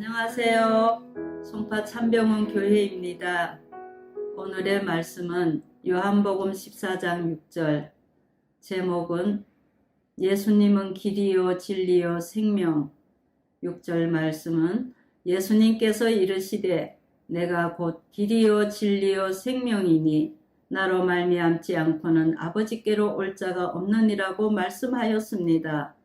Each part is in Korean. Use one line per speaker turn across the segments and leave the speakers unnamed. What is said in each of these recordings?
안녕하세요. 송파 참병원 교회입니다. 오늘의 말씀은 요한복음 14장 6절. 제목은 예수님은 길이요 진리요 생명. 6절 말씀은 예수님께서 이르시되 내가 곧 길이요 진리요 생명이니 나로 말미암지 않고는 아버지께로 올 자가 없느니라고 말씀하였습니다.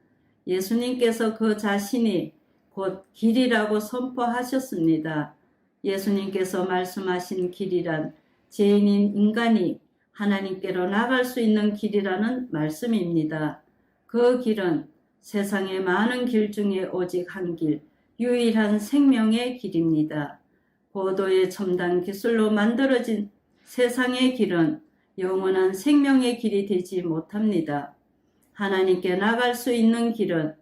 예수님께서 그 자신이 곧 길이라고 선포하셨습니다. 예수님께서 말씀하신 길이란 죄인인 인간이 하나님께로 나갈 수 있는 길이라는 말씀입니다. 그 길은 세상의 많은 길 중에 오직 한 길, 유일한 생명의 길입니다. 고도의 첨단 기술로 만들어진 세상의 길은 영원한 생명의 길이 되지 못합니다. 하나님께 나갈 수 있는 길은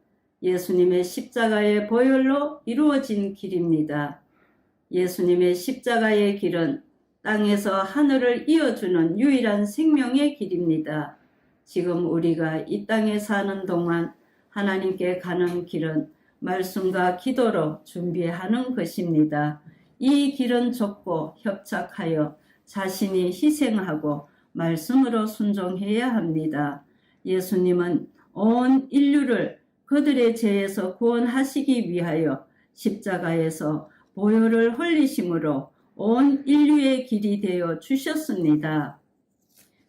예수님의 십자가의 보혈로 이루어진 길입니다. 예수님의 십자가의 길은 땅에서 하늘을 이어주는 유일한 생명의 길입니다. 지금 우리가 이 땅에 사는 동안 하나님께 가는 길은 말씀과 기도로 준비하는 것입니다. 이 길은 좁고 협착하여 자신이 희생하고 말씀으로 순종해야 합니다. 예수님은 온 인류를 그들의 죄에서 구원하시기 위하여 십자가에서 보혈을 흘리심으로 온 인류의 길이 되어 주셨습니다.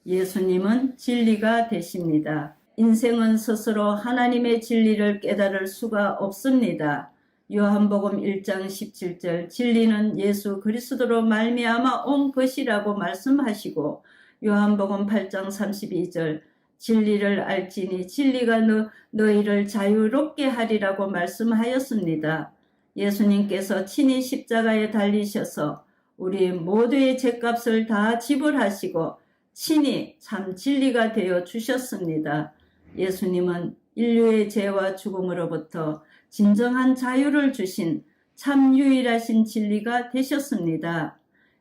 예수님은 진리가 되십니다. 인생은 스스로 하나님의 진리를 깨달을 수가 없습니다. 요한복음 1장 17절 진리는 예수 그리스도로 말미암아 온 것이라고 말씀하시고 요한복음 8장 32절 진리를 알지니 진리가 너, 너희를 자유롭게 하리라고 말씀하였습니다. 예수님께서 친히 십자가에 달리셔서 우리 모두의 죄값을 다 지불하시고 친히 참 진리가 되어 주셨습니다. 예수님은 인류의 죄와 죽음으로부터 진정한 자유를 주신 참 유일하신 진리가 되셨습니다.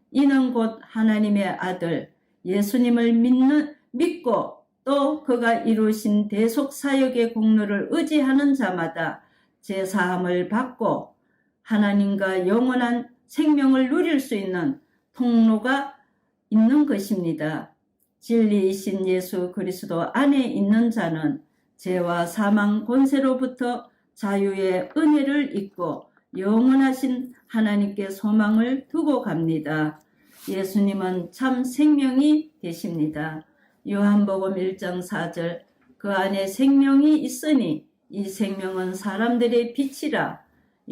이는 곧 하나님의 아들 예수님을 믿는 믿고 또 그가 이루신 대속 사역의 공로를 의지하는 자마다 제 사함을 받고 하나님과 영원한 생명을 누릴 수 있는 통로가 있는 것입니다. 진리이신 예수 그리스도 안에 있는 자는 죄와 사망 권세로부터 자유의 은혜를 잊고 영원하신 하나님께 소망을 두고 갑니다. 예수님은 참 생명이 되십니다. 요한복음 1장 4절 그 안에 생명이 있으니 이 생명은 사람들의 빛이라.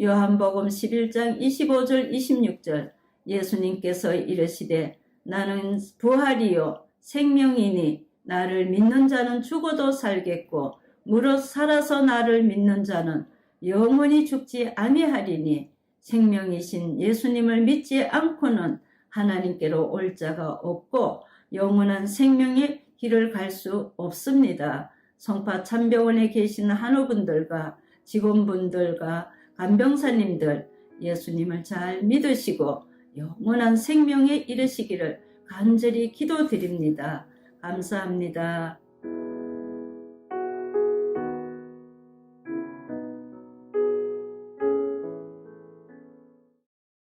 요한복음 11장 25절 26절 예수님께서 이르시되 나는 부활이요 생명이니 나를 믿는 자는 죽어도 살겠고 무릇 살아서 나를 믿는 자는 영원히 죽지 아니하리니 생명이신 예수님을 믿지 않고는 하나님께로 올 자가 없고 영원한 생명의 길을 갈 수 없습니다. 성파 참병원에 계시는 한우분들과 직원분들과 간병사님들 예수님을 잘 믿으시고 영원한 생명에 이르시기를 간절히 기도드립니다. 감사합니다.